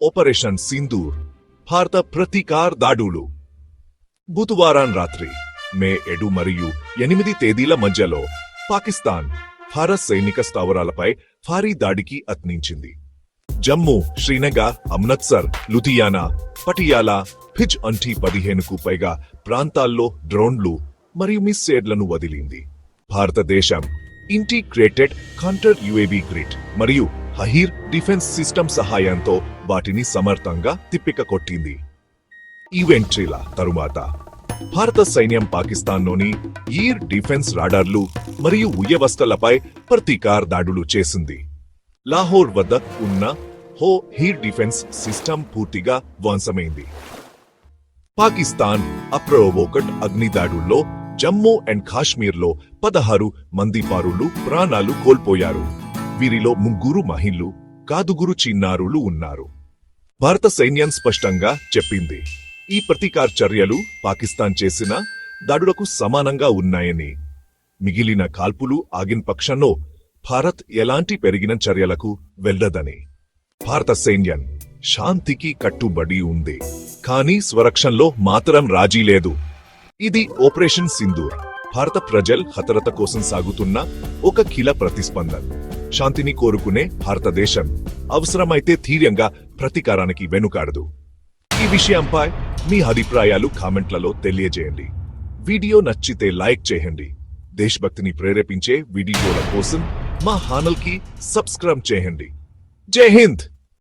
Operation Sindoor భారత ప్రతీకార్ దాడులు బుధవారం రాత్రి మే ఏడు మరియు ఎనిమిది తేదీల మధ్యలో పాకిస్తాన్ భారత్ సైనిక స్థావరాలపై భారీ దాడికి యత్నించింది జమ్మూ శ్రీనగర్ అమృత్సర్ లుధియానా పటియాలా ఫిజ్ అంటి పదిహేనుకు పైగా ప్రాంతాల్లో డ్రోన్లు మరియు మిస్సైడ్లను వదిలింది. భారతదేశం ఇంటిగ్రేటెడ్ కౌంటర్ యుఏబీ గ్రిడ్ మరియు హహీర్ డిఫెన్స్ సిస్టమ్ సహాయంతో వాటిని సమర్థంగా తిప్పిక కొట్టింది. ఈవెంట్రీల తరువాత భారత సైన్యం పాకిస్తాన్లోని ఈర్ డిఫెన్స్ రాడార్లు మరియు ఉయ్యవస్థలపై ప్రతీకార్ దాడులు చేసింది. లాహోర్ వద్ద ఉన్న హో హీర్ డిఫెన్స్ సిస్టమ్ పూర్తిగా ధ్వంసమైంది. పాకిస్తాన్ అప్రవోకట్ అగ్నిదాడుల్లో జమ్మూ అండ్ కాశ్మీర్లో పదహారు మంది పారులు ప్రాణాలు కోల్పోయారు. వీరిలో ముగ్గురు మహిళలు కాదుగురు చిన్నారులు ఉన్నారు. భారత సైన్యం స్పష్టంగా చెప్పింది. ఈ ప్రతీకార చర్యలు పాకిస్తాన్ చేసిన దాడులకు సమానంగా ఉన్నాయని. మిగిలిన కాల్పులు ఆగిన పక్షంలో భారత్ ఎలాంటి పెరిగిన చర్యలకు వెళ్ళదని. భారత సైన్యం శాంతికి కట్టుబడి ఉంది. కానీ స్వరక్షణలో మాత్రం రాజీ లేదు. ఇది ఆపరేషన్ సింధూర్. భారత ప్రజల్ హతరత కోసం సాగుతున్న ఒక కీల ప్రతిస్పందన. శాంతిని కోరుకునే భారతదేశం. అవసరమైతే ధీర్యంగా ప్రతీకారానికి వెనుకాడదు. ఈ విషయంపై మీ అభిప్రాయాలు కామెంట్లలో తెలియజేయండి. వీడియో నచ్చితే లైక్ చేయండి. దేశభక్తిని ప్రేరేపించే వీడియోల కోసం మా ఛానల్కి సబ్స్క్రైబ్ చేయండి. జై హింద్!